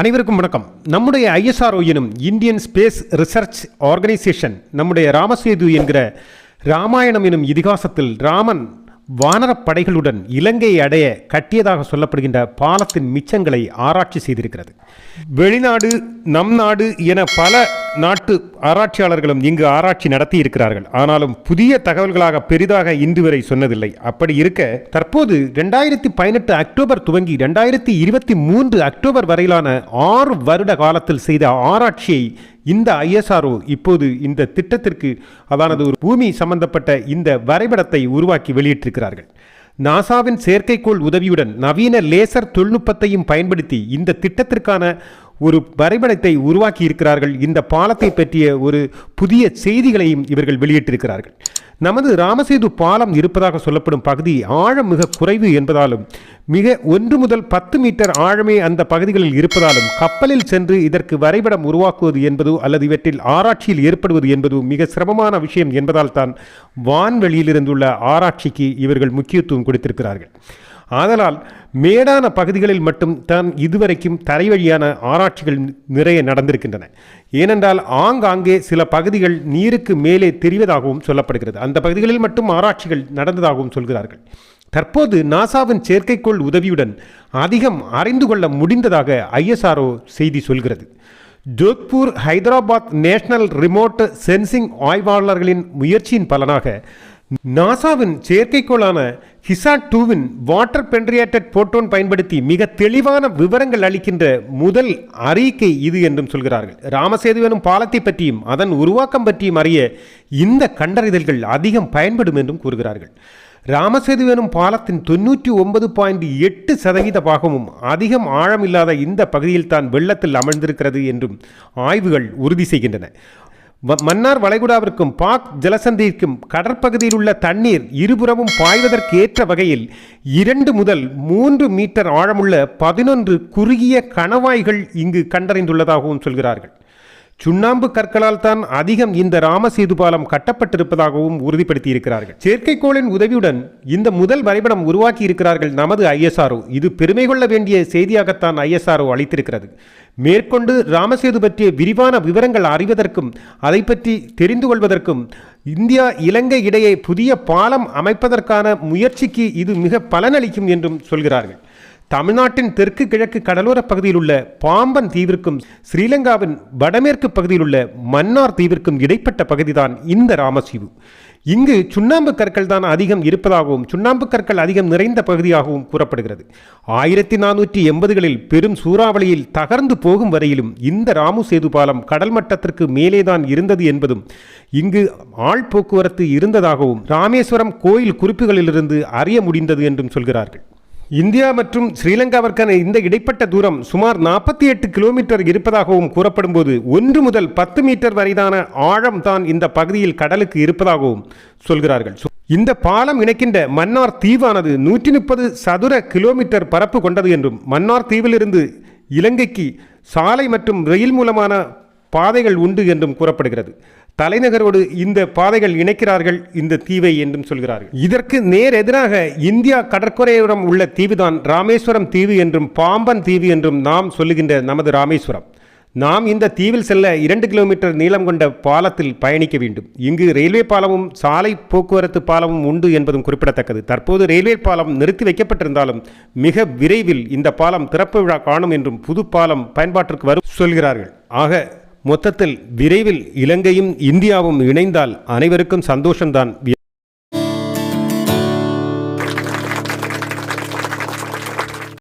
அனைவருக்கும் வணக்கம். நம்முடைய ஐஎஸ்ஆர்ஓ எனும் இந்தியன் ஸ்பேஸ் ரிசர்ச் ஆர்கனைசேஷன் நம்முடைய ராமசேது என்கிற ராமாயணம் எனும் இதிகாசத்தில் ராமன் வானரப்படைகளுடன் இலங்கையை அடைய கட்டியதாக சொல்லப்படுகின்ற பாலத்தின் மிச்சங்களை ஆராய்ச்சி செய்திருக்கிறது. வெளிநாடு நம் நாடு என பல நாட்டு ஆராய்ச்சியாளர்களும் இங்கு ஆராய்ச்சி நடத்தி இருக்கிறார்கள் ஆனாலும் புதிய தகவல்களாக பெரிதாக இன்று வரை சொன்னதில்லை. அப்படி இருக்க தற்போது ரெண்டாயிரத்தி பதினெட்டு அக்டோபர் துவங்கி ரெண்டாயிரத்தி இருபத்தி மூன்று அக்டோபர் வரையிலான ஆறு வருட காலத்தில் செய்த ஆராய்ச்சியை இந்த ஐஎஸ்ஆர்ஓ இப்போது இந்த திட்டத்திற்கு அதானது ஒரு பூமி சம்பந்தப்பட்ட இந்த வரைபடத்தை உருவாக்கி வெளியிட்டிருக்கிறார்கள். நாசாவின் செயற்கைக்கோள் உதவியுடன் நவீன லேசர் தொழில்நுட்பத்தையும் பயன்படுத்தி இந்த திட்டத்திற்கான ஒரு வரைபடத்தை உருவாக்கி இருக்கிறார்கள் இந்த பாலத்தை பற்றிய ஒரு புதிய செய்திகளையும் இவர்கள் வெளியிட்டிருக்கிறார்கள். நமது ராமசேது பாலம் இருப்பதாக சொல்லப்படும் பகுதி ஆழம் மிக குறைவு என்பதாலும் மிக ஒன்று முதல் பத்து மீட்டர் ஆழமே அந்த பகுதிகளில் இருப்பதாலும் கப்பலில் சென்று இதற்கு வரைபடம் உருவாக்குவது என்பது அல்லது இவற்றில் ஆராய்ச்சியில் ஏற்படுவது என்பது மிக சிரமமான விஷயம் என்பதால் தான் வான்வெளியிலிருந்துள்ள ஆராய்ச்சிக்கு இவர்கள் முக்கியத்துவம் கொடுத்திருக்கிறார்கள். ஆதலால் மேடான பகுதிகளில் மட்டும் தான் இதுவரைக்கும் தரைவழியான ஆராய்ச்சிகள் நிறைய நடந்திருக்கின்றன. ஏனென்றால் ஆங்காங்கே சில பகுதிகள் நீருக்கு மேலே தெரிவதாகவும் சொல்லப்படுகிறது. அந்த பகுதிகளில் மட்டும் ஆராய்ச்சிகள் நடந்ததாகவும் சொல்கிறார்கள். தற்போது நாசாவின் செயற்கைக்கோள் உதவியுடன் அதிகம் அறிந்து கொள்ள முடிந்ததாக ஐஎஸ்ஆர்ஓ செய்தி சொல்கிறது. Jodhpur Hyderabad national remote sensing ஆய்வாளர்களின் முயற்சியின் பலனாக நாசாவின் செயற்கைக்கோளான ஹிசாட் டூவின் வாட்டர் பென்ட்ரியாட்டட் போட்டோன் பயன்படுத்தி மிக தெளிவான விவரங்கள் அளிக்கின்ற முதல் அறிக்கை இது என்றும் சொல்கிறார்கள். ராமசேது எனும் பாலத்தை பற்றியும் அதன் உருவாக்கம் பற்றியும் அறிய இந்த கண்டறிதல்கள் அதிகம் பயன்படும் என்றும் கூறுகிறார்கள். ராமசேது எனும் பாலத்தின் தொண்ணூற்றி ஒன்பது பாயிண்ட் எட்டு சதவீத பாகமும் அதிகம் ஆழமில்லாத இந்த பகுதியில் தான் வெள்ளத்தில் அமர்ந்திருக்கிறது என்றும் ஆய்வுகள் உறுதி செய்கின்றன. மன்னார் வளைகுடாவிற்கும் பாக் ஜலசந்திக்கும் கடற்பகுதியில் உள்ள தண்ணீர் இருபுறமும் பாய்வதற்கு ஏற்ற வகையில் இரண்டு முதல் மூன்று மீட்டர் ஆழமுள்ள பதினொன்று குறுகிய கணவாய்கள் இங்கு கண்டறிந்துள்ளதாகவும் சொல்கிறார்கள். சுண்ணாம்பு கற்களால் தான் அதிகம் இந்த ராமசேது பாலம் கட்டப்பட்டிருப்பதாகவும் உறுதிப்படுத்தியிருக்கிறார்கள். செயற்கைக்கோளின் உதவியுடன் இந்த முதல் வரைபடம் உருவாக்கி இருக்கிறார்கள் நமது ஐஎஸ்ஆர்ஓ. இது பெருமை கொள்ள வேண்டிய செய்தியாகத்தான் ஐஎஸ்ஆர்ஓ அளித்திருக்கிறது. மேற்கொண்டு ராமசேது பற்றிய விரிவான விவரங்கள் அறிவதற்கும் அதை பற்றி தெரிந்து கொள்வதற்கும் இந்தியா இலங்கை இடையே புதிய பாலம் அமைப்பதற்கான முயற்சிக்கு இது மிக பலனளிக்கும் என்றும் சொல்கிறார்கள். தமிழ்நாட்டின் தெற்கு கிழக்கு கடலோரப் பகுதியில் உள்ள பாம்பன் தீவிற்கும் ஸ்ரீலங்காவின் வடமேற்கு பகுதியில் உள்ள மன்னார் தீவிற்கும் இடைப்பட்ட பகுதிதான் இந்த ராமசீவு. இங்கு சுண்ணாம்பு கற்கள் தான் அதிகம் இருப்பதாகவும் சுண்ணாம்பு கற்கள் அதிகம் நிறைந்த பகுதியாகவும் கூறப்படுகிறது. ஆயிரத்தி நானூற்றி எண்பதுகளில் பெரும் சூறாவளியில் தகர்ந்து போகும் வரையிலும் இந்த ராமு சேது பாலம் கடல் மட்டத்திற்கு மேலேதான் இருந்தது என்பதும் இங்கு ஆள் போக்குவரத்து இருந்ததாகவும் ராமேஸ்வரம் கோயில் குறிப்புகளிலிருந்து அறிய முடிந்தது என்றும் சொல்கிறார்கள். இந்தியா மற்றும் ஸ்ரீலங்காவிற்கான இந்த இடைப்பட்ட தூரம் சுமார் நாற்பத்தி எட்டு கிலோமீட்டர் இருப்பதாகவும் கூறப்படும் போது ஒன்று முதல் பத்து மீட்டர் வரைதான ஆழம் தான் இந்த பகுதியில் கடலுக்கு இருப்பதாகவும் சொல்கிறார்கள். இந்த பாலம் இணைக்கின்ற மன்னார் தீவானது நூற்றி முப்பது சதுர கிலோமீட்டர் பரப்பு கொண்டது என்றும் மன்னார் தீவிலிருந்து இலங்கைக்கு சாலை மற்றும் ரயில் மூலமான பாதைகள் உண்டு என்றும் கூறப்படுகிறது. தலைநகரோடு இந்த பாதைகள் இணைக்கிறார்கள் இந்த தீவை என்றும் சொல்கிறார்கள். இதற்கு நேர் எதிராக இந்தியா கடற்கரையோரம் உள்ள தீவுதான் ராமேஸ்வரம் தீவு என்றும் பாம்பன் தீவு என்றும் நாம் சொல்லுகின்ற நமது ராமேஸ்வரம். நாம் இந்த தீவில் செல்ல இரண்டு கிலோமீட்டர் நீளம் கொண்ட பாலத்தில் பயணிக்க வேண்டும். இங்கு ரயில்வே பாலமும் சாலை போக்குவரத்து பாலமும் உண்டு என்பதும் குறிப்பிடத்தக்கது. தற்போது ரயில்வே பாலம் நிறுத்தி வைக்கப்பட்டிருந்தாலும் மிக விரைவில் இந்த பாலம் திறப்பு விழா காணும் என்றும் புது பாலம் பயன்பாட்டிற்கு வரும் சொல்கிறார்கள். ஆக மொத்தத்தில் விரைவில் இலங்கையும் இந்தியாவும் இணைந்தால் அனைவருக்கும் சந்தோஷம்தான்.